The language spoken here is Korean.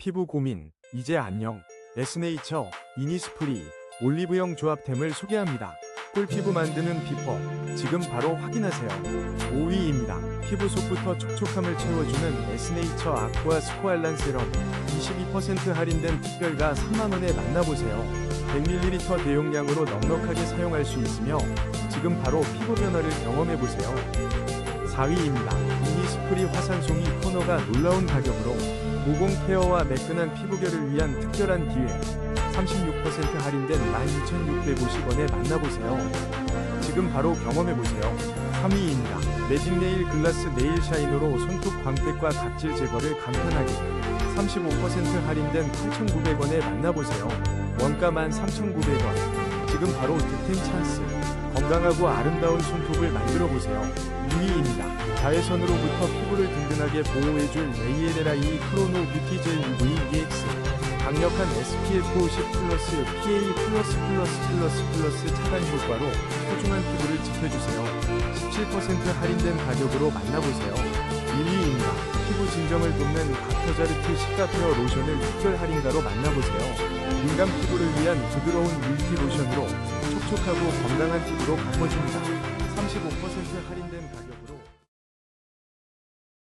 피부 고민, 이제 안녕. 에스네이처, 이니스프리, 올리브영 조합템을 소개합니다. 꿀피부 만드는 비법, 지금 바로 확인하세요. 5위입니다. 피부 속부터 촉촉함을 채워주는 에스네이처 아쿠아 스코알란 세럼. 22% 할인된 특별가 3만원에 만나보세요. 100ml 대용량으로 넉넉하게 사용할 수 있으며, 지금 바로 피부 변화를 경험해보세요. 4위입니다. 이니스프리 화산송이 토너가 놀라운 가격으로 모공 케어와 매끈한 피부결을 위한 특별한 기회 36% 할인된 12,650원에 만나보세요. 지금 바로 경험해보세요. 3위입니다. 매직 네일 글라스 네일 샤이너로 손톱 광택과 각질 제거를 간편하게 35% 할인된 8,900원에 만나보세요. 원가 13,900원. 지금 바로 득템 찬스. 건강하고 아름다운 손톱을 만들어 보세요. 2위입니다. 자외선으로부터 피부를 든든하게 보호해줄 레이에데라이 크로노 뷰티 젤 UV EX 강력한 SPF 50 플러스 PA 플러스 플러스 플러스 플러스 차단 효과로 소중한 피부를 지켜주세요. 17% 할인된 가격으로 만나보세요. 1위입니다. 피부 진정을 돕는 닥터자르트 시카페어 로션을 특별 할인가로 만나보세요. 민감 피부를 위한 부드러운 밀티 로션으로 촉촉하고 건강한 피부로 바꿔줍니다. 35% 할인된 가격.